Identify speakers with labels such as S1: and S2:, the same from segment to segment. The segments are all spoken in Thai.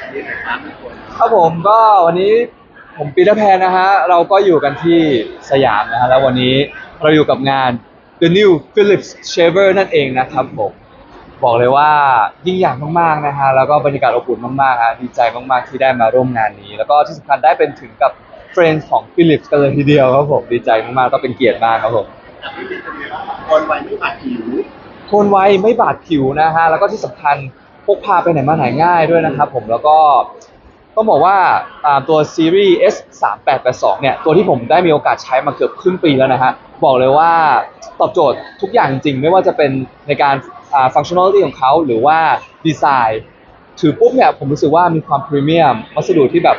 S1: วันนี้นะครับทุกคน
S2: ครับผมก็วันนี้ผมปีเตอร์แพนนะฮะ เราก็อยู่กันที่สยามนะฮะ แล้ววันนี้เราอยู่กับงาน The New Philips Shaver นั่นเองนะครับผมบอกเลยว่ายิ่งใหญ่มากๆนะฮะ แล้วก็บรรยากาศอบอุ่นมากๆฮะดีใจมากๆที่ได้มาร่วมงานนี้ แล้วก็ที่สำคัญได้เป็นถึงกับเฟรนด์ของ Philips กันเลยทีเดียวครับผมดีใจมากๆก็เป็นเกียรติมากครับผม
S1: จากที่เป็นยังไงบ้างคนวัยไม่บาดผิว
S2: โทนไวไม่บาดผิวนะฮะแล้วก็ที่สำคัญ พกพาไปไหนมาไหนง่ายด้วยนะครับผมแล้วก็ต้องบอกว่าตัวซีรีส์ S 3 8 8 2เนี่ยตัวที่ผมได้มีโอกาสใช้มาเกือบครึ่งปีแล้วนะฮะบอกเลยว่าตอบโจทย์ทุกอย่างจริง ไม่ว่าจะเป็นในการฟังชั่นอลิตี้ของเขาหรือว่าดีไซน์ถือปุ๊บเนี่ยผมรู้สึกว่ามีความพรีเมียมวัสดุที่แบบ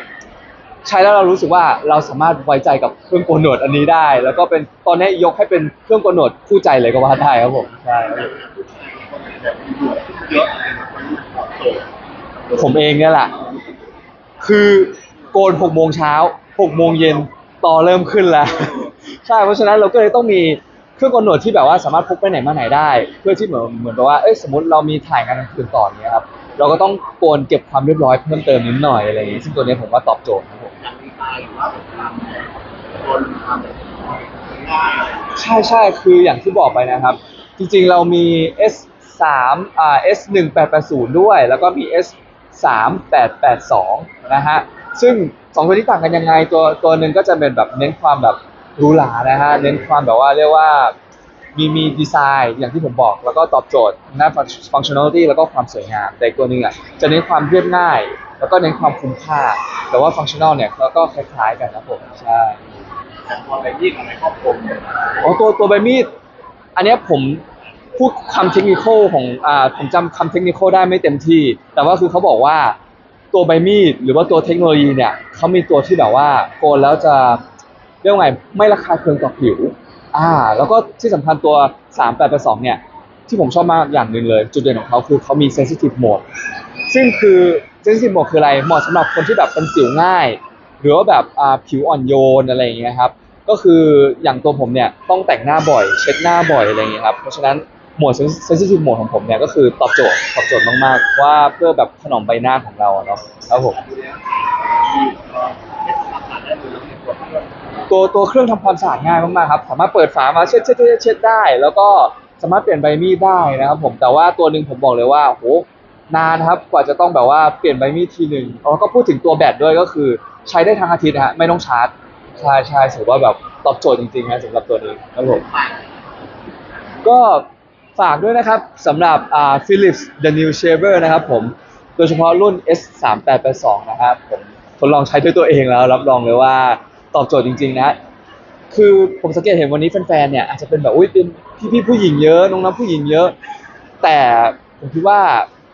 S2: ใช้แล้วเรารู้สึกว่าเราสามารถไว้ใจกับเครื่องโกนหนวดอันนี้ได้ แล้วก็เป็นตอนนี้ยกให้เป็นเครื่องโกนหนวดคู่ใจเลยก็ว่าได้ครับผมใช่ครับ ผม
S1: เอ
S2: งเนี่ยแหละ คือโกนหกโมงเช้าหกโมงเย็นต่อเริ่มขึ้นแล้ว ใช่เพราะฉะนั้นเราก็เลยต้องมีเครื่องกำหนดที่แบบว่าสามารถพกไปไหนมาไหนได้ เพื่อที่เหมือนเหมือนกับว่าเอ้ยสมมติเรามีถ่ายงานกลางคืนต่อเนี้ยครับเราก็ต้องโกนเก็บความเรียบร้อยเพิ่มเติมนิดหน่อยอะไรอย่างงี้ซึ่งตัวนี้ผมว่าตอบโจทย์ครับผม
S1: อย่างดีไซน์หรือว่าแบ
S2: ใช่ใช่คืออย่างที่บอกไปนะครับ จริงๆเรามี S 3อ่า S 1 8 8 0ด้วย แล้วก็มี S 3 8 8 2นะฮะ ซึ่งสองตัวนี้ต่างกันยังไง ตัวตัวหนึ่งก็จะเป็นแบบเน้นความแบบหรูหรานะฮะ เน้นความแบบว่าเรียกว่ามีมีดีไซน์อย่างที่ผมบอก แล้วก็ตอบโจทย์หน้า functionality แล้วก็ความสวยงาม แต่อีกตัวหนึงอะจะเน้นความเรียบง่าย แล้วก็เน้นความคุ้มค่า แต่ว่า functional เนี่ยก็ก็คล้ายๆกันนะผมใช่
S1: แต่พอไปยิ่งอะไรครอบครัวเนี่ย
S2: อ๋อตัวตัวใบมีด อันเนี้ยผม พูดคำเทคนิคของอ่าผมจำคำเทคนิคได้ไม่เต็มที่ แต่ว่าคือเขาบอกว่าตัวใบมีดหรือว่าตัวเทคโนโลยีเนี่ยเขามีตัวที่แบบว่าโกนแล้วจะเรียกว่าไงไม่ระคายเคืองต่อผิว อ่า แล้วก็ที่สำคัญตัว 3 8 8 2เนี่ย ที่ผมชอบมากอย่างหนึ่งเลย จุดเด่นของเขาคือเขามี sensitive mode ซึ่งคือ sensitive mode คืออะไรเหมาะสำหรับคนที่แบบเป็นสิวง่าย หรือว่าแบบอ่าผิวอ่อนโยนอะไรอย่างเงี้ยครับก็คืออย่างตัวผมเนี่ยต้องแต่งหน้าบ่อย เช็ดหน้าบ่อยอะไรอย่างเงี้ยครับเพราะฉะนั้น หมวด sensitive mode ของผมเนี่ยก็คือตอบโจทย์ตอบโจทย์มากๆ ว่าเพื่อแบบถนอมใบหน้าของเราอะเนาะครับผม
S1: ตัว
S2: ตัวเครื่องทำความสะอาดง่ายมากๆครับสามารถเปิดฝามาเช็ดเช็ดเช็ดเช็ดได้ แล้วก็สามารถเปลี่ยนใบมีดได้นะครับผมแต่ว่าตัวหนึ่งผมบอกเลยว่าโหนานะครับกว่าจะต้องแบบว่าเปลี่ยนใบมีดทีหนึ่งแล้วก็พูดถึงตัวแบตด้วยก็คือ ใช้ได้ทั้งอาทิตย์ฮะไม่ต้องชาร์จใช่ใช่ถือว่าแบบตอบโจทย์จริงๆนะสำหรับตัวนี้ครับผมก็ ฝากด้วยนะครับสำหรับอ่า Philips The New Shaver นะครับผมโดยเฉพาะรุ่น S 3 8 8 2นะครับผมทดลองใช้ด้วยตัวเองแล้ว รับรองเลยว่าตอบโจทย์จริง ๆ นะ คือผมสังเกตเห็นวันนี้แฟนๆเนี่ยอาจจะเป็นแบบอุ้ยเป็นพี่ๆผู้หญิงเยอะน้องๆผู้หญิงเยอะ แต่ผมคิดว่า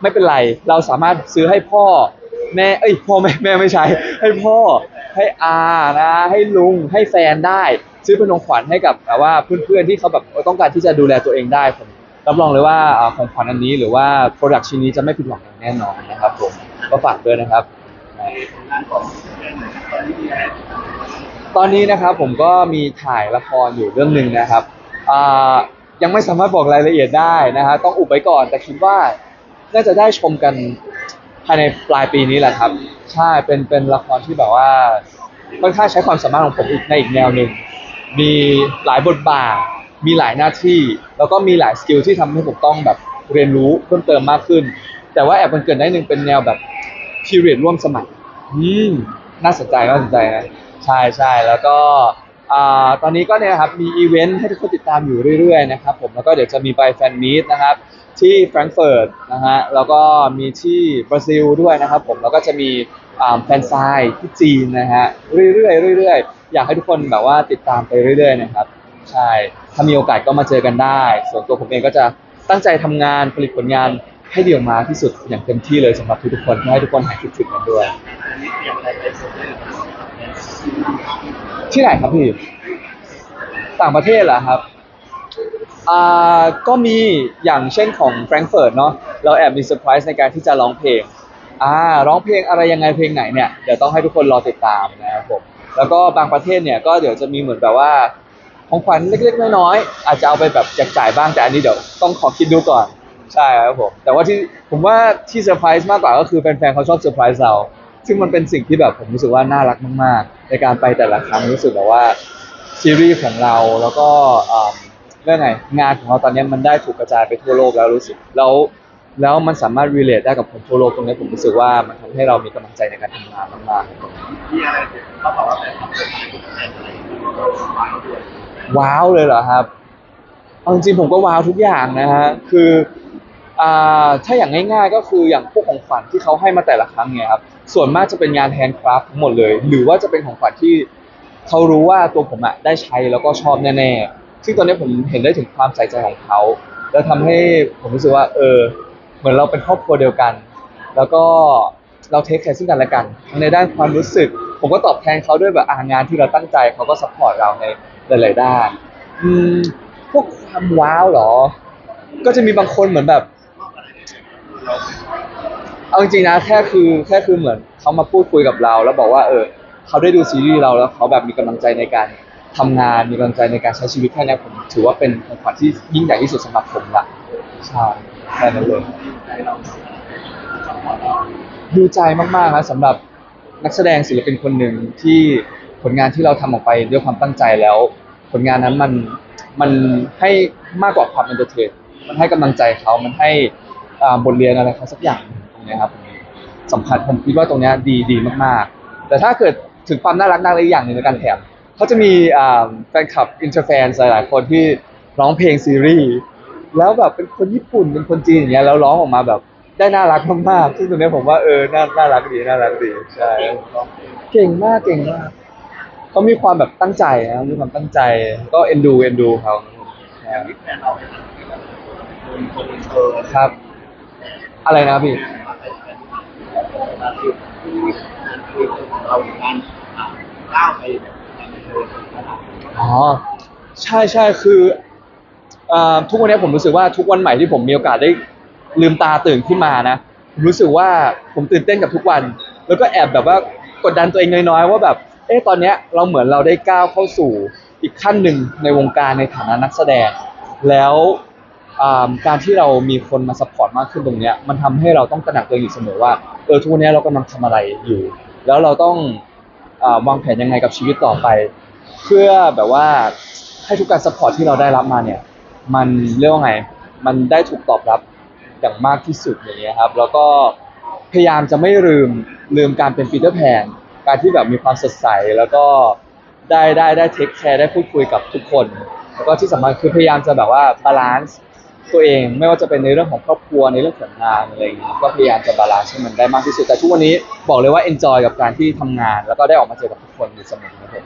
S2: ไม่เป็นไรเราสามารถซื้อให้พ่อแม่เอ้ยพ่อแม่แม่ไม่ใช้ ให้พ่อให้อานะให้ลุงให้แฟนได้ ซื้อเป็นของขวัญให้กับแบบว่าเพื่อนๆที่เขาแบบต้องการที่จะดูแลตัวเองได้ผม รับรองเลยว่าของขวัญอันนี้หรือว่าโปรดักชิ้นนี้จะไม่ผิดหวังอย่างแน่นอนนะครับผมก็ฝากด้วยนะครับ
S1: ตอนนี้
S2: นะครับผมก็มีถ่ายละครอยู่เรื่องหนึ่งนะครับยังไม่สามารถบอกรายละเอียดได้นะฮะต้องอุบไว้ก่อน แต่คิดว่าน่าจะได้ชมกันภายในปลายปีนี้แหละครับ ใช่เป็นเป็นละครที่แบบว่าค่อนข้างใช้ความสามารถของผมอีกในอีกแนวหนึ่งมีหลายบทบาท มีหลายหน้าที่ แล้วก็มีหลายสกิลที่ทำให้ผมต้องแบบเรียนรู้เพิ่มเติมมากขึ้น แต่ว่าแอบมันเกิดได้หนึ่งเป็นแนวแบบ period ร่วมสมัยอืมน่าสนใจน่าสนใจนะใช่ใช่แล้วก็อตอนนี้ก็เนี่ยครับมีอีเวนต์ให้ทุกคนติดตามอยู่เรื่อยๆนะครับผมแล้วก็เดี๋ยวจะมีไปแฟนมีตนะครับที่แฟรงก์เฟิร์ตนะฮะแล้วก็มีที่บราซิลด้วยนะครับผมแล้วก็จะมีแฟนไซน์ที่จีนนะฮะเรื่อยๆเรื่อยๆ อยากให้ทุกคนแบบว่าติดตามไปเรื่อยๆนะครับ ใช่ ถ้ามีโอกาสก็มาเจอกันได้ ส่วนตัวผมเองก็จะตั้งใจทำงานผลิตผลงานให้ดีออกมาที่สุดอย่างเต็มที่เลยสำหรับทุกๆคนเพื่อให้ทุกคนหายคิดถึงกันด้วย
S1: นี้เกี่ยวอะไรไปสุดเลย
S2: ที่ไหนครับพี่ต่างประเทศเหรอครับอ่าก็มีอย่างเช่นของแฟรงก์เฟิร์ตเนาะเราแอบมีเซอร์ไพรส์ในการที่จะร้องเพลงอ่าร้องเพลงอะไรยังไงเพลงไหนเนี่ยเดี๋ยวต้องให้ทุกคนรอติดตามนะครับผมแล้วก็บางประเทศเนี่ยก็เดี๋ยวจะมีเหมือนแบบว่า ของขวัญเล็กๆน้อยๆอาจจะเอาไปแบบแจกจ่ายบ้างแต่อันนี้เดี๋ยวต้องขอคิดดูก่อนใช่ครับผมแต่ว่าที่ผมว่าที่เซอร์ไพรส์มากกว่าก็คือแฟนๆเขาชอบเซอร์ไพรส์เราซึ่งมันเป็นสิ่งที่แบบผมรู้สึกว่าน่ารักมากๆ ในการไปแต่ละครั้งรู้สึกแบบว่าซีรีส์ของเราแล้วก็เรื่องไงงานของเราตอนนี้มันได้ถูกกระจายไปทั่วโลกแล้วรู้สึกแล้วแล้วมันสามารถ relate ได้กับคนทั่วโลกตรงนี้ผมรู้สึกว่ามันทำให้เรามีกำลังใจในการทำงานมากๆ
S1: มีอะไรเขาบอกว่าเป็นทำเป็นทุกแห่งอะไร ว้าว
S2: เลยเหรอครับเอาจริงๆผมก็ว้าวทุกอย่างนะฮะคืออ่าถ้าอย่างง่ายๆก็คืออย่างพวกของขวัญที่เขาให้มาแต่ละครั้งเนี่ยครับส่วนมากจะเป็นงานแฮนด์คราฟทั้งหมดเลย หรือว่าจะเป็นของขวัญที่เขารู้ว่าตัวผมอะได้ใช้แล้วก็ชอบแน่ๆซึ่งตอนนี้ผมเห็นได้ถึงความใส่ใจของเขาแล้วทำให้ผมรู้สึกว่า เออ เหมือนเราเป็นครอบครัวเดียวกัน แล้วก็เราเทคแคร์ซึ่งกันและกัน ในด้านความรู้สึก ผมก็ตอบแทนเขาด้วยแบบงานที่เราตั้งใจเขาก็สปอร์ตเราใน หลายๆด้าน อืมพวกความว้าวเหรอ ก็จะมีบางคนเหมือนแบบ เอาจริงๆนะแค่คือแค่คือเหมือนเขามาพูดคุยกับเรา แล้วบอกว่าเออเขาได้ดูซีรีส์เราแล้วเขาแบบมีกำลังใจในการทำงานมีกำลังใจในการใช้ชีวิตแค่เนี้ยผมถือว่าเป็นของขวัญที่ยิ่งใหญ่ที่สุดสำหรับผมละใช่แค่นั้นเลยดูใจมากๆนะสำหรับนักแสดงศิลปินคนหนึ่งที่ ผลงานที่เราทำออกไปด้วยความตั้งใจแล้ว ผลงานนั้นมันมันให้มากกว่าความเอนเตอร์เทนมันให้กำลังใจเขามันให้อ่าบทเรียนอะไรเขาสักอย่างตรงเนี้ยครับสำคัญผมคิดว่าตรงเนี้ยดีดีมากๆ แต่ถ้าเกิดถึงความน่ารักน่ารักอีกอย่างหนึ่งในการแถมเขาจะมีอ่าแฟนคลับอินเตอร์แฟนหลายๆคนที่ร้องเพลงซีรีส์แล้วแบบเป็นคนญี่ปุ่นเป็นคนจีนอย่างเงี้ยแล้วร้องออกมาแบบได้น่ารักมากๆซึ่งตรงเนี้ยผมว่าเออน่าน่ารักดีน่ารักดีใช่เก่งมากเก่งมาก เขามีความแบบตั้งใจนะมีความตั้งใจ ก็เอ็นดูเอ็นดูเขา
S1: อย่างที่แฟนเราค
S2: รับ อะไรนะพี่
S1: เราการก้าวไป
S2: อ๋อใช่ใช่คืออ่าทุกวันนี้ผมรู้สึกว่าทุกวันใหม่ที่ผมมีโอกาสได้ลืมตาตื่นขึ้นมานะผมรู้สึกว่าผมตื่นเต้นกับทุกวัน แล้วก็แอบแบบว่ากดดันตัวเองน้อยๆว่าแบบ เอ๊ะตอนเนี้ยเราเหมือนเราได้ก้าวเข้าสู่อีกขั้นหนึ่งในวงการในฐานะนักแสดง แล้วอ่าการที่เรามีคนมาซัพพอร์ตมากขึ้นตรงเนี้ยมันทำให้เราต้องตระหนักตัวเองอยู่เสมอว่าเออทุกวันนี้เรากำลังทำอะไรอยู่ แล้วเราต้องอาวางแผนยังไงกับชีวิตต่อไป เพื่อแบบว่าให้ทุกการซัพพอร์ตที่เราได้รับมาเนี่ย มันเรียกว่าไง มันได้ถูกตอบรับอย่างมากที่สุดอย่างเงี้ยครับ แล้วก็พยายามจะไม่ลืมลืมการเป็นปีเตอร์แพน การที่แบบมีความสดใสแล้วก็ได้ได้ได้เทคแคร์ได้พูดคุยกับทุกคน แล้วก็ที่สำคัญคือพยายามจะแบบว่าบาลานซ์ตัวเองไม่ว่าจะเป็นในเรื่องของครอบครัวในเรื่องของงานอะไรอย่างเงี้ยก็พยายามจะบาลานซ์ให้มันได้มากที่สุดแต่ทุกวันนี้บอกเลยว่าเอนจอยกับการที่ทำงาน แล้วก็ได้ออกมาเจอกับทุกคนอยู่เสมอครับผม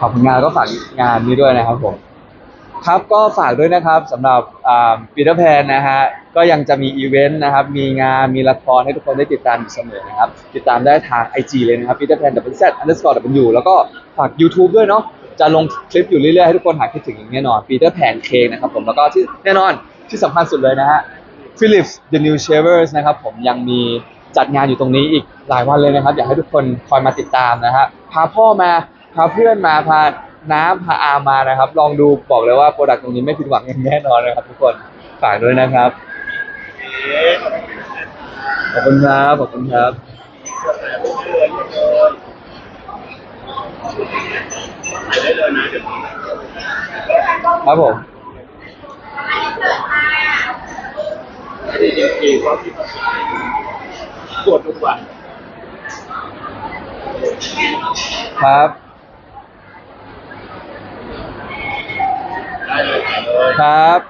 S2: ขอบคุณงานก็ฝากงานนี้ด้วยนะครับผม ครับก็ฝากด้วยนะครับสำหรับปีเตอร์แพนนะฮะก็ยังจะมีอีเวนต์นะครับ มีงานมีละครให้ทุกคนได้ติดตามอยู่เสมอนะครับ ติดตามได้ทาง IG เลยนะครับ Peter Pan W Z underscore W แล้วก็ฝาก YouTube ด้วยเนาะจะลงคลิปอยู่เรื่อยๆ ให้ทุกคนหาคิดถึงอย่างแน่นอน Peter Pan K นะครับผมแล้วก็ที่แน่นอนที่สำคัญสุดเลยนะฮะ Philips The New Shavers นะครับผมยังมีจัดงานอยู่ตรงนี้อีกหลายวันเลยนะครับ อยากให้ทุกคนคอยมาติดตามนะฮะพาพ่อมาพาเพื่อนมาพา น้ำพาอามานะครับ ลองดูบอกเลยว่าโปรดักต์ตรงนี้ไม่ผิดหวังอย่างแน่นอนนะครับ ทุกคนฝากด้วยนะครับ
S1: ขอบคุณครับ
S2: ขอบคุณครับครับ
S1: ไปได้เลยนะเดี๋ยว
S2: ครับผม
S1: ดีจริงๆว่าพี่ตรวจทุกวัน
S2: ครับ
S1: ได้เลยเลย
S2: ครับ